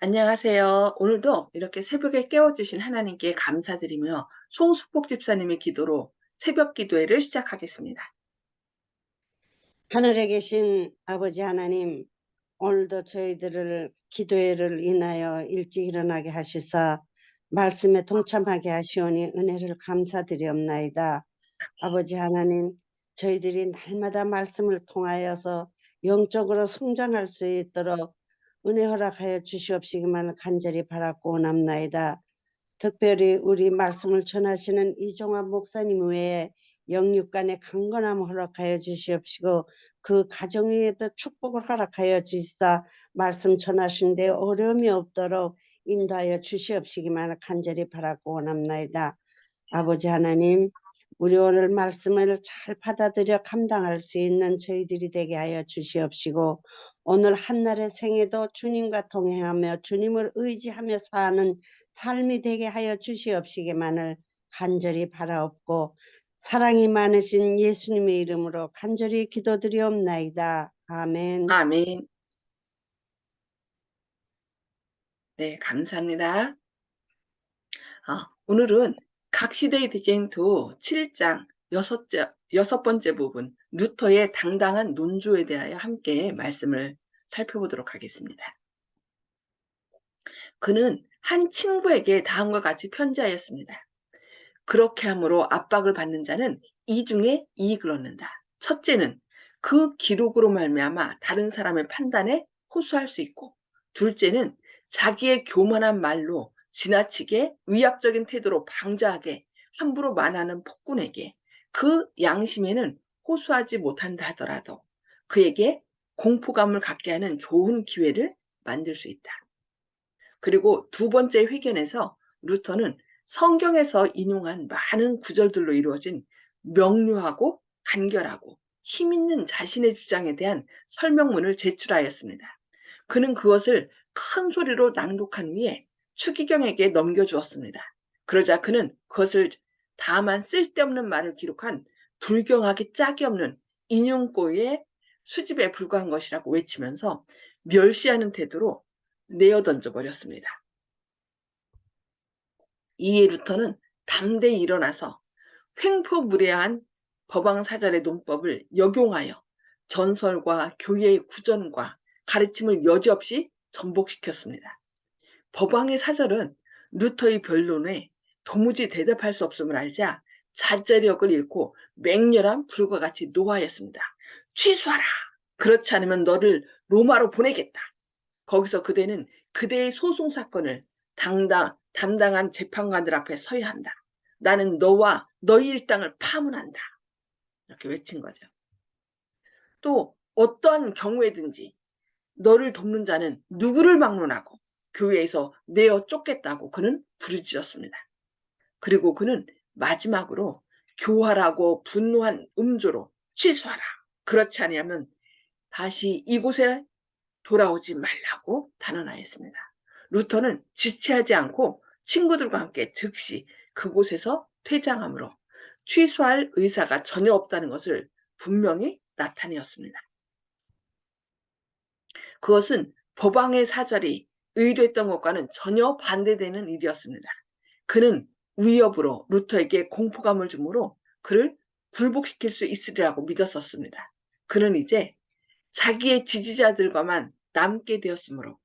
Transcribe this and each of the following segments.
안녕하세요. 오늘도 이렇게 새벽에 깨워주신 하나님께 감사드리며 송수복 집사님의 기도로 새벽 기도회를 시작하겠습니다. 하늘에 계신 아버지 하나님, 오늘도 저희들을 기도회를 인하여 일찍 일어나게 하시사 말씀에 동참하게 하시오니 은혜를 감사드리옵나이다. 아버지 하나님, 저희들이 날마다 말씀을 통하여서 영적으로 성장할 수 있도록 은혜 허락하여 주시옵시기만 간절히 바라고 원합나이다. 특별히 우리 말씀을 전하시는 이종환 목사님 외에 영육간의 강건함 허락하여 주시옵시고 그 가정 위에도 축복을 허락하여 주시다 말씀 전하시는데 어려움이 없도록 인도하여 주시옵시기만 간절히 바라고 원합나이다. 아버지 하나님 우리 오늘 말씀을 잘 받아들여 감당할 수 있는 저희들이 되게 하여 주시옵시고 오늘 한날의 생에도 주님과 동행하며 주님을 의지하며 사는 삶이 되게 하여 주시옵시기만을 간절히 바라옵고 사랑이 많으신 예수님의 이름으로 간절히 기도드리옵나이다. 아멘. 아멘. 네, 감사합니다. 아, 오늘은 각 시대의 디쟁투 7장 여섯, 여섯 번째 부분 루터의 당당한 논조에 대하여 함께 말씀을 살펴보도록 하겠습니다. 그는 한 친구에게 다음과 같이 편지하였습니다. 그렇게 함으로 압박을 받는 자는 이중에 이익을 얻는다. 첫째는 그 기록으로 말미암아 다른 사람의 판단에 호소할 수 있고 둘째는 자기의 교만한 말로 지나치게 위압적인 태도로 방자하게 함부로 말하는 폭군에게 그 양심에는 호소하지 못한다 하더라도 그에게 공포감을 갖게 하는 좋은 기회를 만들 수 있다. 그리고 두 번째 회견에서 루터는 성경에서 인용한 많은 구절들로 이루어진 명료하고 간결하고 힘있는 자신의 주장에 대한 설명문을 제출하였습니다. 그는 그것을 큰 소리로 낭독한 후에 추기경에게 넘겨주었습니다. 그러자 그는 그것을 다만 쓸데없는 말을 기록한 불경하게 짝이 없는 인용고의 수집에 불과한 것이라고 외치면서 멸시하는 태도로 내어 던져 버렸습니다. 이에 루터는 담대히 일어나서 횡포무례한 법왕사절의 논법을 역용하여 전설과 교회의 구전과 가르침을 여지없이 전복시켰습니다. 법왕의 사절은 루터의 변론에 도무지 대답할 수 없음을 알자 자제력을 잃고 맹렬한 불과 같이 노하였습니다. 취소하라! 그렇지 않으면 너를 로마로 보내겠다. 거기서 그대는 그대의 소송 사건을 당당, 담당한 재판관들 앞에 서야 한다. 나는 너와 너희 일당을 파문한다. 이렇게 외친 거죠. 또 어떠한 경우에든지 너를 돕는 자는 누구를 막론하고 교회에서 내어 쫓겠다고 그는 부르짖었습니다. 그리고 그는 마지막으로 교활하고 분노한 음조로 취소하라. 그렇지 아니하면 다시 이곳에 돌아오지 말라고 단언하였습니다. 루터는 지체하지 않고 친구들과 함께 즉시 그곳에서 퇴장하므로 취소할 의사가 전혀 없다는 것을 분명히 나타내었습니다. 그것은 법왕의 사절이 의뢰했던 것과는 전혀 반대되는 일이었습니다. 그는 위협으로 루터에게 공포감을 주므로 그를 굴복시킬 수 있으리라고 믿었었습니다. 그는 이제 자기의 지지자들과만 남게 되었으므로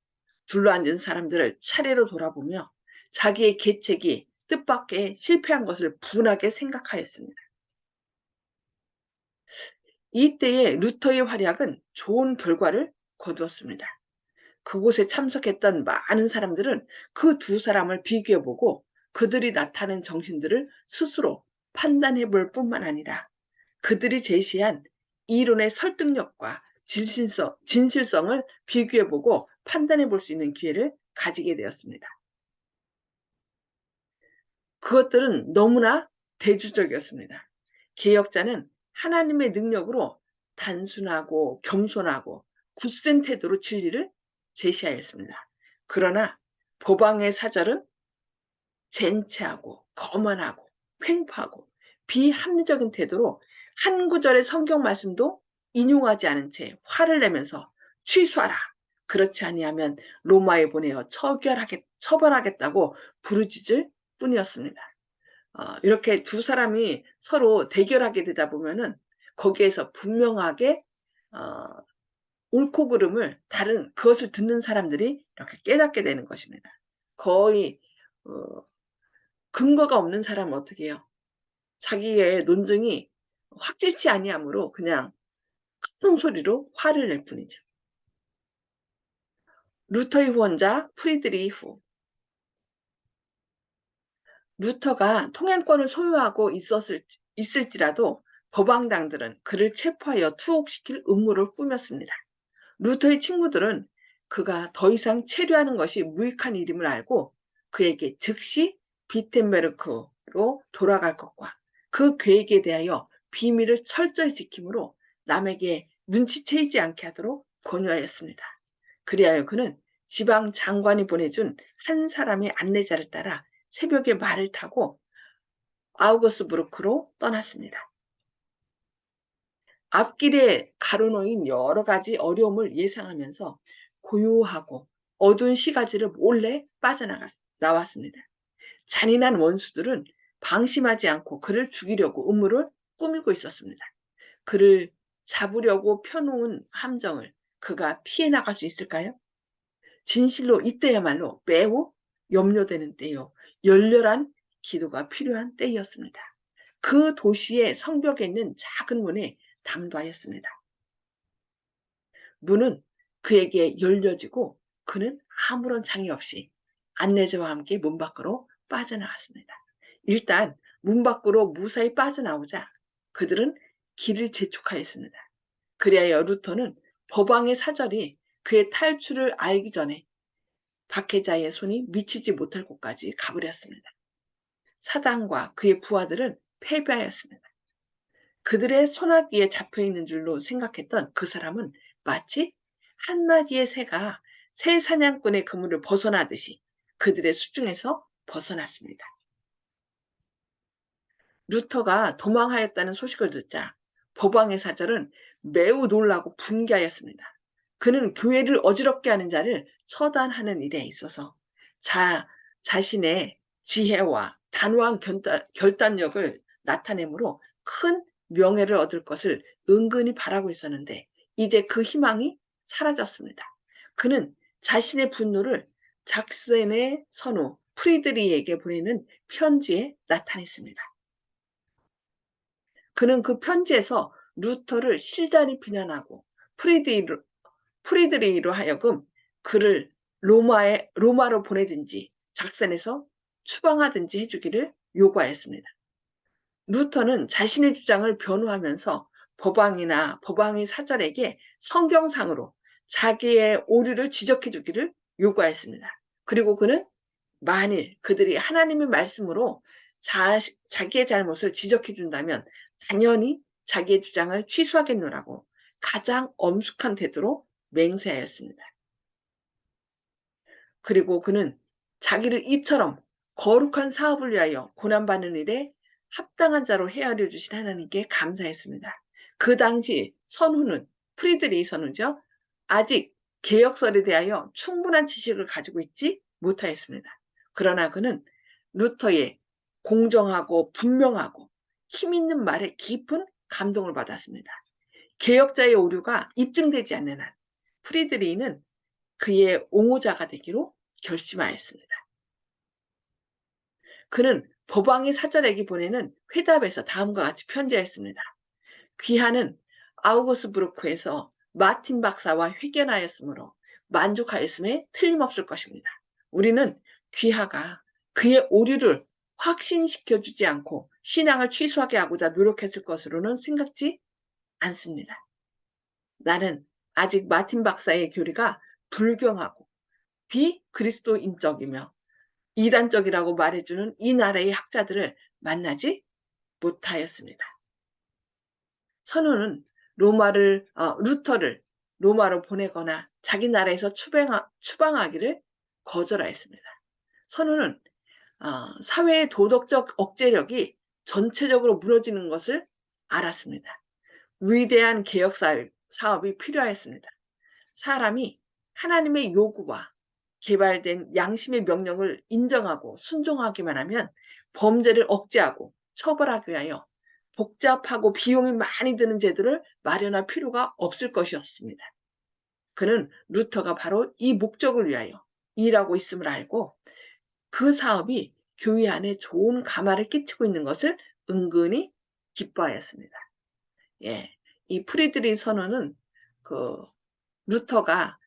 둘러앉은 사람들을 차례로 돌아보며 자기의 계책이 뜻밖의 실패한 것을 분하게 생각하였습니다. 이때의 루터의 활약은 좋은 결과를 거두었습니다. 그곳에 참석했던 많은 사람들은 그 두 사람을 비교해보고 그들이 나타낸 정신들을 스스로 판단해 볼 뿐만 아니라 그들이 제시한 이론의 설득력과 진실성, 진실성을 비교해 보고 판단해 볼 수 있는 기회를 가지게 되었습니다. 그것들은 너무나 대주적이었습니다. 개혁자는 하나님의 능력으로 단순하고 겸손하고 굳센 태도로 진리를 제시하였습니다. 그러나 보방의 사절은 젠체하고 거만하고 횡포하고 비합리적인 태도로 한 구절의 성경 말씀도 인용하지 않은 채 화를 내면서 취소하라. 그렇지 아니하면 로마에 보내어 처결하겠, 처벌하겠다고 부르짖을 뿐이었습니다. 어, 이렇게 두 사람이 서로 대결하게 되다 보면은 거기에서 분명하게 어, 옳고 그름을 다른 그것을 듣는 사람들이 이렇게 깨닫게 되는 것입니다. 거의 어, 근거가 없는 사람은 어떻게 해요? 자기의 논증이 확실치 아니하므로 그냥 큰 소리로 화를 낼 뿐이죠. 루터의 후원자 프리드리후 루터가 통행권을 소유하고 있었을, 있을지라도 법왕당들은 그를 체포하여 투옥시킬 음모를 꾸몄습니다. 루터의 친구들은 그가 더 이상 체류하는 것이 무익한 일임을 알고 그에게 즉시 비텐베르크로 돌아갈 것과 그 계획에 대하여 비밀을 철저히 지킴으로 남에게 눈치채이지 않게 하도록 권유하였습니다. 그리하여 그는 지방 장관이 보내준 한 사람의 안내자를 따라 새벽에 말을 타고 아우거스부르크로 떠났습니다. 앞길에 가로놓인 여러 가지 어려움을 예상하면서 고요하고 어두운 시가지를 몰래 빠져나왔습니다. 잔인한 원수들은 방심하지 않고 그를 죽이려고 음모를 꾸미고 있었습니다. 그를 잡으려고 펴놓은 함정을 그가 피해 나갈 수 있을까요? 진실로 이때야말로 매우 염려되는 때요. 열렬한 기도가 필요한 때였습니다. 그 도시의 성벽에 있는 작은 문에 당도하였습니다. 문은 그에게 열려지고 그는 아무런 장애 없이 안내자와 함께 문 밖으로 빠져나왔습니다. 일단 문 밖으로 무사히 빠져나오자 그들은 길을 재촉하였습니다. 그리하여 루터는 법왕의 사절이 그의 탈출을 알기 전에 박해자의 손이 미치지 못할 곳까지 가버렸습니다. 사단과 그의 부하들은 패배하였습니다. 그들의 손아귀에 잡혀 있는 줄로 생각했던 그 사람은 마치 한 마디의 새가 새 사냥꾼의 그물을 벗어나듯이 그들의 수중에서 벗어났습니다. 루터가 도망하였다는 소식을 듣자 법왕의 사절은 매우 놀라고 분개하였습니다. 그는 교회를 어지럽게 하는 자를 처단하는 일에 있어서 자, 자신의 지혜와 단호한 결단, 결단력을 나타내므로 큰 명예를 얻을 것을 은근히 바라고 있었는데 이제 그 희망이 사라졌습니다. 그는 자신의 분노를 작센의 선우 프리드리에게 보내는 편지에 나타냈습니다. 그는 그 편지에서 루터를 실단이 비난하고 프리드리로, 프리드리로 하여금 그를 로마에 로마로 보내든지 작센에서 추방하든지 해주기를 요구하였습니다. 루터는 자신의 주장을 변호하면서 법왕이나 법왕의 사절에게 성경상으로 자기의 오류를 지적해 주기를 요구하였습니다. 그리고 그는 만일 그들이 하나님의 말씀으로 자, 자기의 잘못을 지적해 준다면 당연히 자기의 주장을 취소하겠노라고 가장 엄숙한 태도로 맹세하였습니다. 그리고 그는 자기를 이처럼 거룩한 사업을 위하여 고난받는 일에 합당한 자로 헤아려 주신 하나님께 감사했습니다. 그 당시 선후는 프리드리 선후죠. 아직 개혁설에 대하여 충분한 지식을 가지고 있지 못하였습니다. 그러나 그는 루터의 공정하고 분명하고 힘 있는 말에 깊은 감동을 받았습니다. 개혁자의 오류가 입증되지 않는 한 프리드리는 그의 옹호자가 되기로 결심하였습니다. 그는 법왕의 사절에게 보내는 회답에서 다음과 같이 편지했습니다. 귀하는 아우구스부르크에서 마틴 박사와 회견하였으므로 만족하였음에 틀림없을 것입니다. 우리는 귀하가 그의 오류를 확신시켜 주지 않고 신앙을 취소하게 하고자 노력했을 것으로는 생각지 않습니다. 나는 아직 마틴 박사의 교리가 불경하고 비그리스도인적이며 이단적이라고 말해주는 이 나라의 학자들을 만나지 못하였습니다. 선우는 로마를 어, 루터를 로마로 보내거나 자기 나라에서 추방하, 추방하기를 거절하였습니다. 선우는 어, 사회의 도덕적 억제력이 전체적으로 무너지는 것을 알았습니다. 위대한 개혁 사업이 필요하였습니다. 사람이 하나님의 요구와 개발된 양심의 명령을 인정하고 순종하기만 하면 범죄를 억제하고 처벌하기 위하여 복잡하고 비용이 많이 드는 제도를 마련할 필요가 없을 것이었습니다. 그는 루터가 바로 이 목적을 위하여 일하고 있음을 알고 그 사업이 교회 안에 좋은 가마를 끼치고 있는 것을 은근히 기뻐하였습니다. 예, 이 프리드리 선언은 그 루터가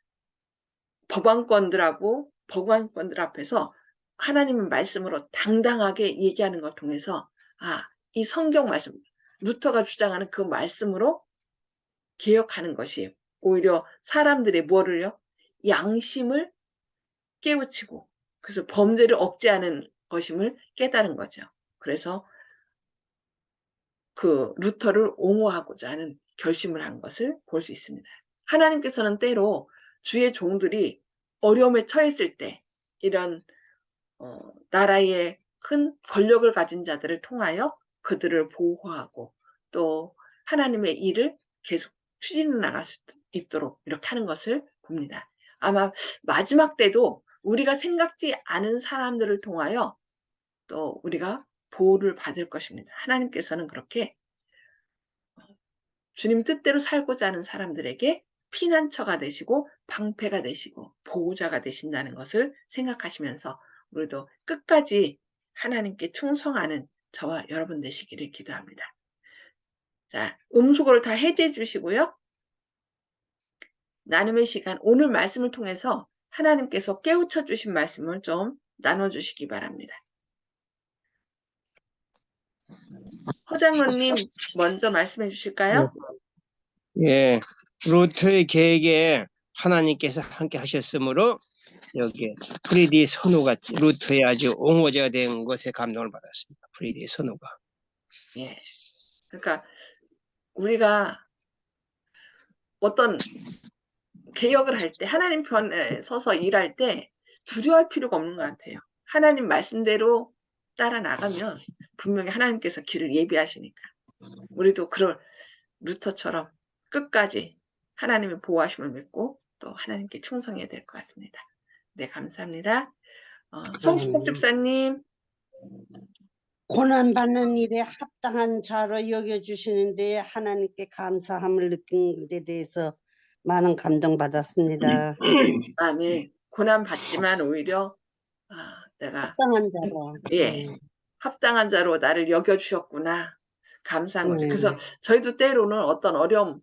법안권들하고 법안권들 앞에서 하나님의 말씀으로 당당하게 얘기하는 걸 통해서 아, 이 성경 말씀, 루터가 주장하는 그 말씀으로 개혁하는 것이 오히려 사람들의 뭐를요? 양심을 깨우치고 그래서 범죄를 억제하는 것임을 깨달은 거죠. 그래서 그 루터를 옹호하고자 하는 결심을 한 것을 볼 수 있습니다. 하나님께서는 때로 주의 종들이 어려움에 처했을 때 이런 어, 나라의 큰 권력을 가진 자들을 통하여 그들을 보호하고 또 하나님의 일을 계속 추진해 나갈 수 있도록 이렇게 하는 것을 봅니다. 아마 마지막 때도 우리가 생각지 않은 사람들을 통하여 또 우리가 보호를 받을 것입니다. 하나님께서는 그렇게 주님 뜻대로 살고자 하는 사람들에게 피난처가 되시고 방패가 되시고 보호자가 되신다는 것을 생각하시면서 우리도 끝까지 하나님께 충성하는 저와 여러분 되시기를 기도합니다. 자, 음수고를 다 해제해 주시고요. 나눔의 시간, 오늘 말씀을 통해서 하나님께서 깨우쳐 주신 말씀을 좀 나눠주시기 바랍니다. 허장로님 먼저 말씀해 주실까요? 예, 루터의 계획에 하나님께서 함께 하셨으므로 여기 프리디 선우가 루터의 아주 옹호자가 된 것에 감동을 받았습니다. 프리디 선우가. 예. 그러니까 우리가 어떤 개혁을 할 때 하나님 편에 서서 일할 때 두려워할 필요가 없는 것 같아요. 하나님 말씀대로 따라 나가면 분명히 하나님께서 길을 예비하시니까 우리도 그럴 루터처럼 끝까지 하나님의 보호하심을 믿고 또 하나님께 충성해야 될 것 같습니다. 네, 감사합니다. 어, 성수복 집사님, 고난받는 일에 합당한 자로 여겨주시는데 하나님께 감사함을 느낀 데 대해서 많은 감동받았습니다. 아멘. 고난 받지만 오히려 아, 내가 합당한 자로. 예. 네. 합당한 자로 나를 여겨주셨구나. 감사한 거죠. 네. 그래서 저희도 때로는 어떤 어려움,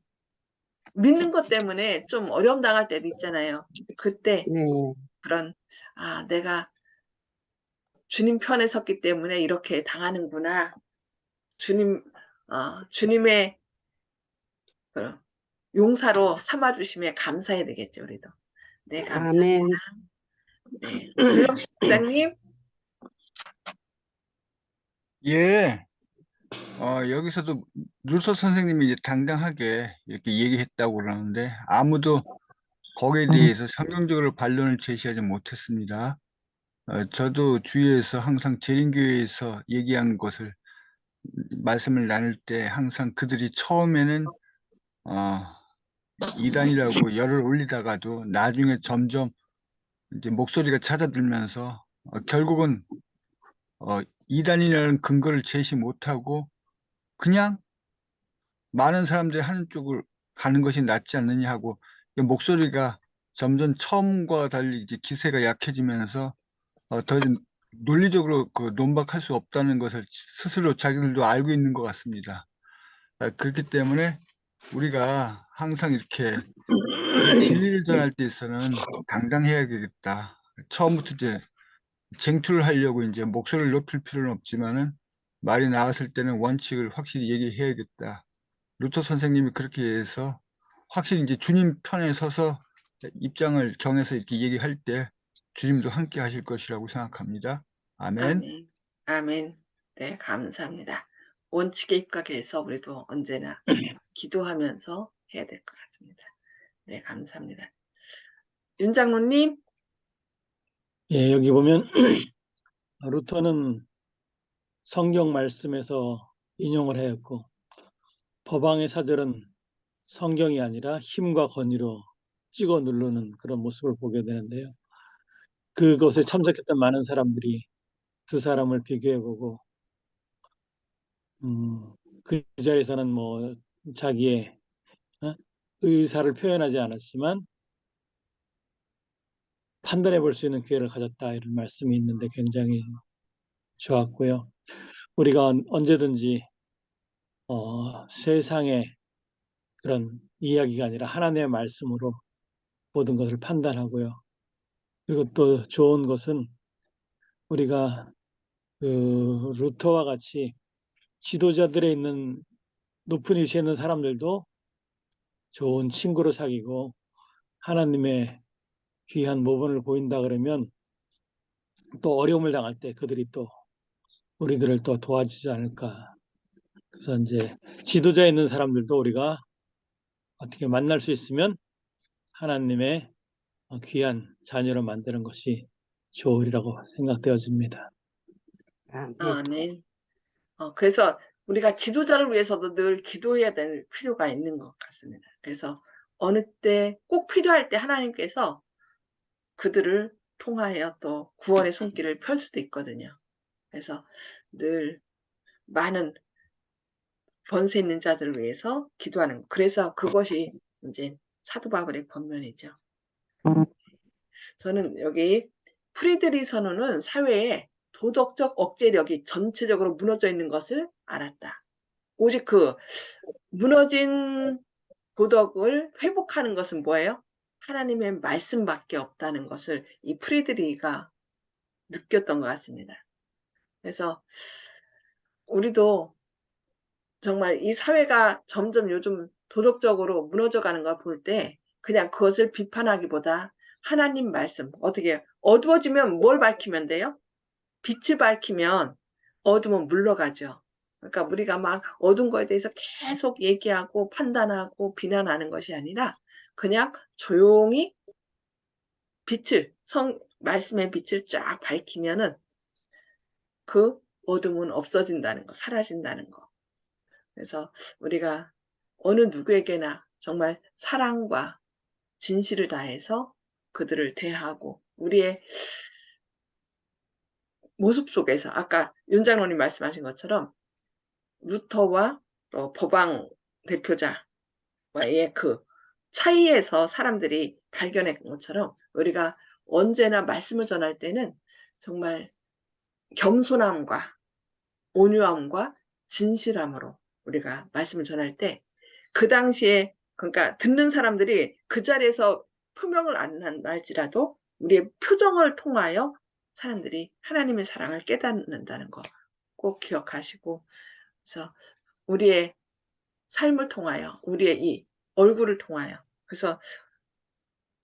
믿는 것 때문에 좀 어려움 당할 때도 있잖아요. 그때 네. 그런, 아, 내가 주님 편에 섰기 때문에 이렇게 당하는구나. 주님, 어, 주님의 그런 용사로 삼아 주심에 감사해야 되겠죠, 우리도. 네, 감사합니다. 아멘. 네. 유영 집사님, 예. 어, 여기서도 루소 선생님이 이제 당당하게 이렇게 얘기했다고 그러는데 아무도 거기에 대해서 성경적으로 반론을 제시하지 못했습니다. 어, 저도 주위에서 항상 재림교회에서 얘기한 것을 말씀을 나눌 때 항상 그들이 처음에는 어, 이단이라고 열을 올리다가도 나중에 점점 이제 목소리가 찾아들면서 어, 결국은 어, 이단이라는 근거를 제시 못하고 그냥 많은 사람들이 하는 쪽을 가는 것이 낫지 않느냐 하고 이 목소리가 점점 처음과 달리 이제 기세가 약해지면서 어, 더 논리적으로 그 논박할 수 없다는 것을 스스로 자기들도 알고 있는 것 같습니다. 아, 그렇기 때문에 우리가 항상 이렇게 진리를 전할 때 있어서는 당당해야 되겠다. 처음부터 이제 쟁투를 하려고 이제 목소리를 높일 필요는 없지만은 말이 나왔을 때는 원칙을 확실히 얘기해야겠다. 루터 선생님이 그렇게 해서 확실히 이제 주님 편에 서서 입장을 정해서 이렇게 얘기할 때 주님도 함께 하실 것이라고 생각합니다. 아멘. 아멘. 아멘. 네, 감사합니다. 원칙에 입각해서 우리도 언제나 기도하면서 해야 될 것 같습니다. 네, 감사합니다. 윤 장로님, 예, 여기 보면 루터는 성경 말씀에서 인용을 하였고 법왕의 사절은 성경이 아니라 힘과 권위로 찍어 누르는 그런 모습을 보게 되는데요. 그것에 참석했던 많은 사람들이 두 사람을 비교해보고 음, 그 자리에서는 뭐 자기의 어? 의사를 표현하지 않았지만 판단해 볼 수 있는 기회를 가졌다 이런 말씀이 있는데 굉장히 좋았고요. 우리가 언- 언제든지 어, 세상의 그런 이야기가 아니라 하나님의 말씀으로 모든 것을 판단하고요. 그리고 또 좋은 것은 우리가 그 루터와 같이 지도자들에 있는 높은 위치에 있는 사람들도 좋은 친구로 사귀고 하나님의 귀한 모범을 보인다 그러면 또 어려움을 당할 때 그들이 또 우리들을 또 도와주지 않을까. 그래서 이제 지도자에 있는 사람들도 우리가 어떻게 만날 수 있으면 하나님의 어, 귀한 자녀로 만드는 것이 좋으리라고 생각되어집니다. 아멘. 아, 네. 어, 그래서 우리가 지도자를 위해서도 늘 기도해야 될 필요가 있는 것 같습니다. 그래서 어느 때 꼭 필요할 때 하나님께서 그들을 통하여 또 구원의 손길을 펼 수도 있거든요. 그래서 늘 많은 번세 있는 자들을 위해서 기도하는 것. 그래서 그것이 이제 사도 바울의 권면이죠. 저는 여기 프리드리 선언은 사회에 도덕적 억제력이 전체적으로 무너져 있는 것을 알았다. 오직 그 무너진 도덕을 회복하는 것은 뭐예요? 하나님의 말씀밖에 없다는 것을 이 프리드리가 느꼈던 것 같습니다. 그래서 우리도 정말 이 사회가 점점 요즘 도덕적으로 무너져 가는 걸 볼 때 그냥 그것을 비판하기보다 하나님 말씀 어떻게? 어두워지면 뭘 밝히면 돼요? 빛을 밝히면 어둠은 물러가죠. 그러니까 우리가 막 어두운 거에 대해서 계속 얘기하고 판단하고 비난하는 것이 아니라 그냥 조용히 빛을 성 말씀의 빛을 쫙 밝히면은 그 어둠은 없어진다는 거, 사라진다는 거. 그래서 우리가 어느 누구에게나 정말 사랑과 진실을 다해서 그들을 대하고 우리의 모습 속에서 아까 윤 장로님 말씀하신 것처럼 루터와 또 법왕 대표자와의 그 차이에서 사람들이 발견한 것처럼 우리가 언제나 말씀을 전할 때는 정말 겸손함과 온유함과 진실함으로 우리가 말씀을 전할 때 그 당시에 그러니까 듣는 사람들이 그 자리에서 표명을 안 할지라도 우리의 표정을 통하여 사람들이 하나님의 사랑을 깨닫는다는 거 꼭 기억하시고 그래서 우리의 삶을 통하여 우리의 이 얼굴을 통하여 그래서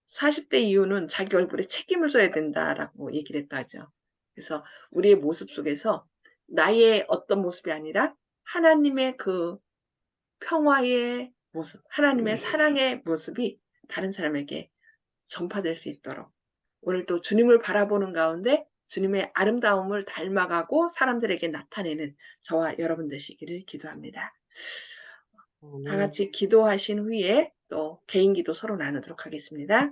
40대 이후는 자기 얼굴에 책임을 져야 된다라고 얘기를 했다죠. 그래서 우리의 모습 속에서 나의 어떤 모습이 아니라 하나님의 그 평화의 모습, 하나님의 사랑의 모습이 다른 사람에게 전파될 수 있도록 오늘 또 주님을 바라보는 가운데 주님의 아름다움을 닮아가고 사람들에게 나타내는 저와 여러분 되시기를 기도합니다. 다 같이 기도하신 후에 또 개인 기도 서로 나누도록 하겠습니다.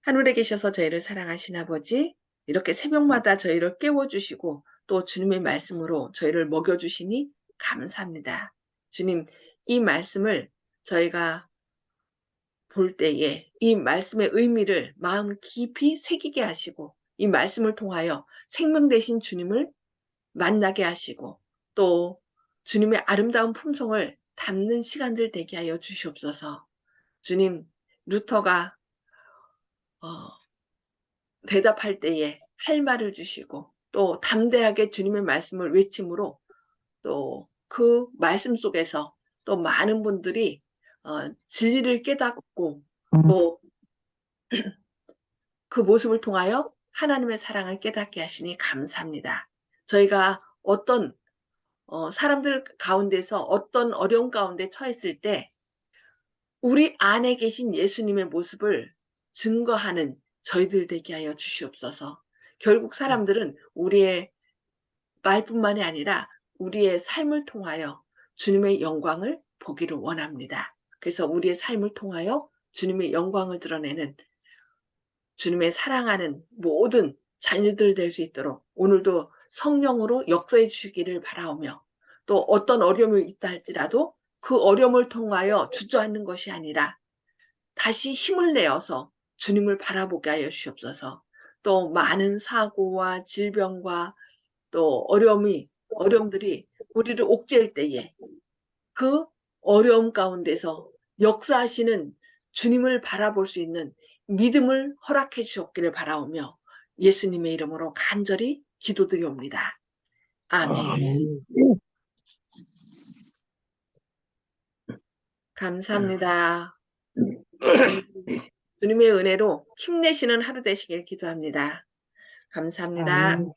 하늘에 계셔서 저희를 사랑하신 아버지, 이렇게 새벽마다 저희를 깨워주시고 또 주님의 말씀으로 저희를 먹여주시니 감사합니다. 주님, 이 말씀을 저희가 볼 때에 이 말씀의 의미를 마음 깊이 새기게 하시고 이 말씀을 통하여 생명 되신 주님을 만나게 하시고 또 주님의 아름다운 품성을 담는 시간들 되게 하여 주시옵소서. 주님, 루터가 어, 대답할 때에 할 말을 주시고 또 담대하게 주님의 말씀을 외침으로 또 그 말씀 속에서 또 많은 분들이 어, 진리를 깨닫고 또 그 모습을 통하여 하나님의 사랑을 깨닫게 하시니 감사합니다. 저희가 어떤 어, 사람들 가운데서 어떤 어려운 가운데 처했을 때 우리 안에 계신 예수님의 모습을 증거하는 저희들 되게 하여 주시옵소서. 결국 사람들은 우리의 말뿐만이 아니라 우리의 삶을 통하여 주님의 영광을 보기를 원합니다. 그래서 우리의 삶을 통하여 주님의 영광을 드러내는 주님의 사랑하는 모든 자녀들 될 수 있도록 오늘도 성령으로 역사해 주시기를 바라오며 또 어떤 어려움이 있다 할지라도 그 어려움을 통하여 주저앉는 것이 아니라 다시 힘을 내어서 주님을 바라보게 하여 주시옵소서. 또 많은 사고와 질병과 또 어려움이 어려움들이 우리를 옥죄일 때에 그 어려움 가운데서 역사하시는 주님을 바라볼 수 있는 믿음을 허락해 주셨기를 바라오며 예수님의 이름으로 간절히 기도드리옵니다. 아멘. 아멘. 감사합니다. 주님의 은혜로 힘내시는 하루 되시길 기도합니다. 감사합니다. 아멘.